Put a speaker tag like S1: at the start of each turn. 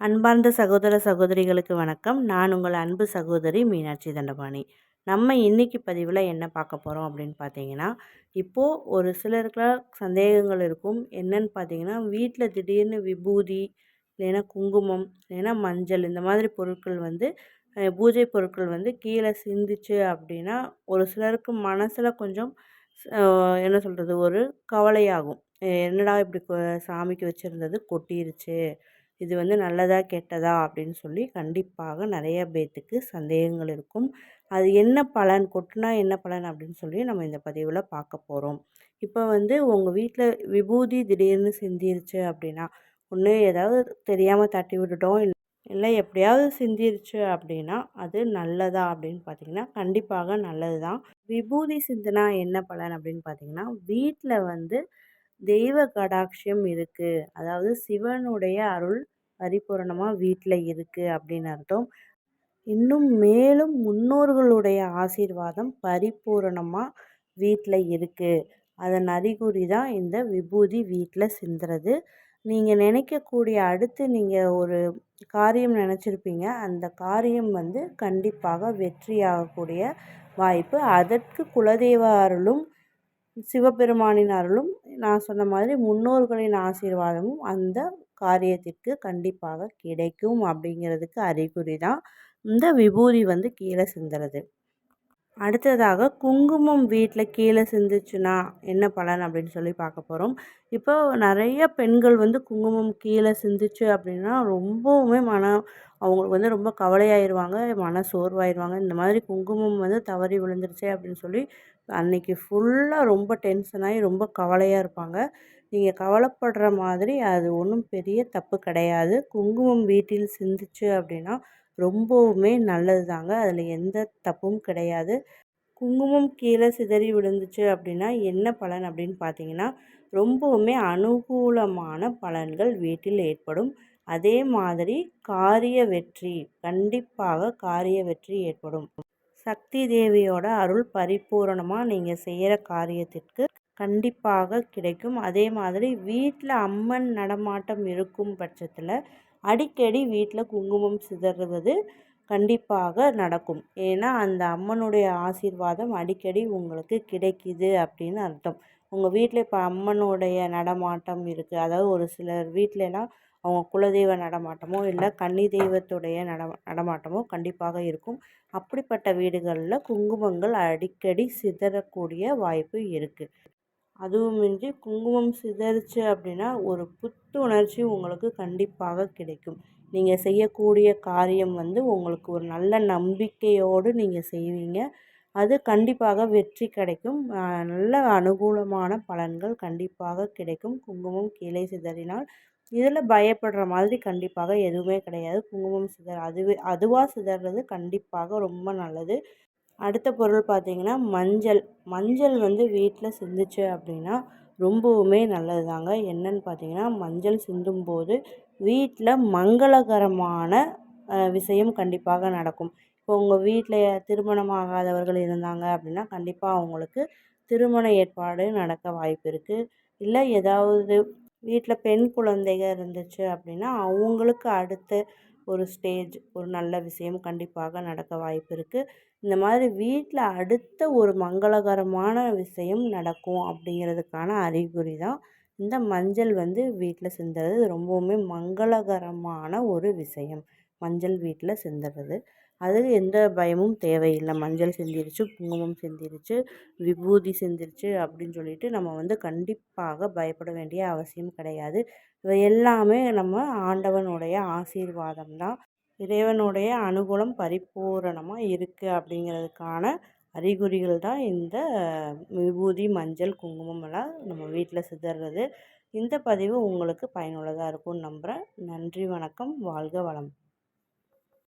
S1: அன்பார்ந்த சகோதர சகோதரிகளுக்கு வணக்கம். நான் உங்கள் அன்பு சகோதரி மீனாட்சி தண்டபாணி. நம்ம இன்றைக்கி பதிவில் என்ன பார்க்க போகிறோம் அப்படின்னு பார்த்தீங்கன்னா இப்போது ஒரு சிலருக்குலாம் சந்தேகங்கள் இருக்கும். என்னன்னு பார்த்தீங்கன்னா வீட்டில் திடீர்னு விபூதி இல்லைன்னா குங்குமம் இல்லைன்னா மஞ்சள் இந்த மாதிரி பொருட்கள் வந்து பூஜை பொருட்கள் வந்து கீழே சிந்திச்சு அப்படின்னா ஒரு சிலருக்கு மனசில் கொஞ்சம் என்ன சொல்கிறது ஒரு கவலையாகும். என்னடா இப்படி சாமிக்கு வச்சுருந்தது? கொட்டிருச்சு. இது வந்து நல்லதா கெட்டதா அப்படின்னு சொல்லி கண்டிப்பாக நிறைய பேர்த்துக்கு சந்தேகங்கள் இருக்கும். அது என்ன பலன் கொட்டினா என்ன பலன் அப்படின்னு சொல்லி நம்ம இந்த பதிவில் பார்க்க போகிறோம் இப்போ வந்து உங்கள் வீட்டில் விபூதி திடீர்னு சிந்திருச்சு அப்படின்னா ஒன்று ஏதாவது தெரியாமல் தட்டி விட்டுட்டோம் இல்லை எப்படியாவது சிந்திருச்சு அப்படின்னா அது நல்லதா அப்படின்னு பார்த்தீங்கன்னா கண்டிப்பாக நல்லது தான் விபூதி சிந்தினா என்ன பலன் அப்படின்னு பார்த்தீங்கன்னா வீட்டில் வந்து தெய்வ கடாட்சியம் இருக்குது அதாவது சிவனுடைய அருள் பரிபூரணமாக வீட்டில் இருக்குது அப்படின்னு அர்த்தம். இன்னும் மேலும் முன்னோர்களுடைய ஆசீர்வாதம் பரிபூரணமாக வீட்டில் இருக்குது அதன் அறிகுறி தான் இந்த விபூதி வீட்டில் சிந்துறது. நீங்கள் நினைக்கக்கூடிய அடுத்து நீங்கள் ஒரு காரியம் நினச்சிருப்பீங்க. அந்த காரியம் வந்து கண்டிப்பாக வெற்றியாகக்கூடிய வாய்ப்பு. அதற்கு குலதெய்வ அருளும் சிவபெருமானின் அருளும் நான் சொன்ன மாதிரி முன்னோர்களின் ஆசீர்வாதமும் அந்த காரியத்திற்கு கண்டிப்பாக கிடைக்கும் அப்படிங்கிறதுக்கு அறிகுறி தான் இந்த விபூதி வந்து கீழே சிந்துறது. அடுத்ததாக குங்குமம் வீட்டில் கீழே சிந்துச்சுன்னா என்ன பலன் அப்படின்னு சொல்லி பார்க்க போகிறோம் இப்போ நிறைய பெண்கள் வந்து குங்குமம் கீழே சிந்துச்சு அப்படின்னா ரொம்பவுமே மனம் அவங்களுக்கு வந்து ரொம்ப கவலையாயிருவாங்க மன சோர்வாயிருவாங்க. இந்த மாதிரி குங்குமம் வந்து தவறி விழுந்துருச்சே அப்படின்னு சொல்லி அன்றைக்கி ஃபுல்லாக ரொம்ப டென்ஷனாகி ரொம்ப கவலையாக இருப்பாங்க. நீங்கள் கவலைப்படுற மாதிரி அது ஒன்றும் பெரிய தப்பு கிடையாது. குங்குமம் வீட்டில் சிந்துச்சு அப்படின்னா ரொம்பவுமே நல்லது தாங்க அதில் எந்த தப்பும் கிடையாது. குங்குமம் கீழே சிதறி விழுந்துச்சு அப்படின்னா என்ன பலன் அப்படின்னு பார்த்தீங்கன்னா ரொம்பவுமே அனுகூலமான பலன்கள் வீட்டில் ஏற்படும். அதே மாதிரி காரிய வெற்றி கண்டிப்பாக காரிய வெற்றி ஏற்படும். சக்தி தேவியோட அருள் பரிபூரணமாக நீங்கள் செய்கிற காரியத்திற்கு கண்டிப்பாக கிடைக்கும். அதே மாதிரி வீட்டில் அம்மன் நடமாட்டம் இருக்கும் பட்சத்தில் அடிக்கடி வீட்டில் குங்குமம் சிதறுவது கண்டிப்பாக நடக்கும். ஏன்னா அந்த அம்மனுடைய ஆசீர்வாதம் அடிக்கடி உங்களுக்கு கிடைக்கிது அப்படின்னு அர்த்தம். உங்கள் வீட்டில் இப்போ அம்மனுடைய நடமாட்டம் இருக்குது அதாவது ஒரு சிலர் வீட்டிலலாம் அவங்க குலதெய்வ நடமாட்டமோ இல்லை கன்னி தெய்வத்துடைய நட நடமாட்டமோ கண்டிப்பாக இருக்கும். அப்படிப்பட்ட வீடுகளில் குங்குமங்கள் அடிக்கடி சிதறக்கூடிய வாய்ப்பு இருக்குது அதுவுமின்றி குங்குமம் சிதறிச்சு அப்படின்னா ஒரு புத்துணர்ச்சி உங்களுக்கு கண்டிப்பாக கிடைக்கும். நீங்கள் செய்யக்கூடிய காரியம் வந்து உங்களுக்கு ஒரு நல்ல நம்பிக்கையோடு நீங்கள் செய்வீங்க. அது கண்டிப்பாக வெற்றி கிடைக்கும். நல்ல அனுகூலமான பலன்கள் கண்டிப்பாக கிடைக்கும். குங்குமம் கீழே சிதறினால் இதில் பயப்படுற மாதிரி கண்டிப்பாக எதுவுமே கிடையாது. குங்குமம் சிதற அதுவே அதுவாக சிதறது கண்டிப்பாக ரொம்ப நல்லது. அடுத்த பொருள் பார்த்திங்கன்னா மஞ்சள். மஞ்சள் வந்து வீட்டில் சிந்துச்சு அப்படின்னா ரொம்பவுமே நல்லது தாங்க என்னன்னு பார்த்தீங்கன்னா மஞ்சள் சிந்தும்போது வீட்டில் மங்களகரமான விஷயம் கண்டிப்பாக நடக்கும். இப்போ உங்கள் வீட்டில் திருமணம் ஆகாதவர்கள் இருந்தாங்க அப்படின்னா கண்டிப்பாக அவங்களுக்கு திருமண ஏற்பாடு நடக்க வாய்ப்பு இருக்குது இல்லை ஏதாவது வீட்டில் பெண் குழந்தைகள் இருந்துச்சு அப்படின்னா அவங்களுக்கு அடுத்த ஒரு ஸ்டேஜ் ஒரு நல்ல விஷயம் கண்டிப்பாக நடக்க வாய்ப்பு இருக்குது இந்த மாதிரி வீட்டில் அடுத்த ஒரு மங்களகரமான விஷயம் நடக்கும் அப்படிங்கிறதுக்கான அறிகுறி தான் இந்த மஞ்சள் வந்து வீட்டில் சிந்துறது. ரொம்பவுமே மங்களகரமான ஒரு விஷயம். மஞ்சள் வீட்டில் சிந்துறது. அது எந்த பயமும் தேவையில்லை. மஞ்சள் சிந்திருச்சு குங்குமம் சிந்திருச்சு விபூதி சிந்திருச்சு அப்படின்னு சொல்லிட்டு நம்ம வந்து கண்டிப்பாக பயப்பட வேண்டிய அவசியம் கிடையாது. இவை எல்லாமே நம்ம ஆண்டவனுடைய ஆசீர்வாதம் தான். இறைவனுடைய அனுகூலம் பரிபூரணமாக இருக்குது அப்படிங்கிறதுக்கான அறிகுறிகள் தான் இந்த விபூதி மஞ்சள் குங்குமம் எல்லாம் நம்ம வீட்டில் சிதறது. இந்த பதிவு உங்களுக்கு பயனுள்ளதாக இருக்கும்னு நம்புகிறேன் நன்றி வணக்கம். வாழ்க வளம்.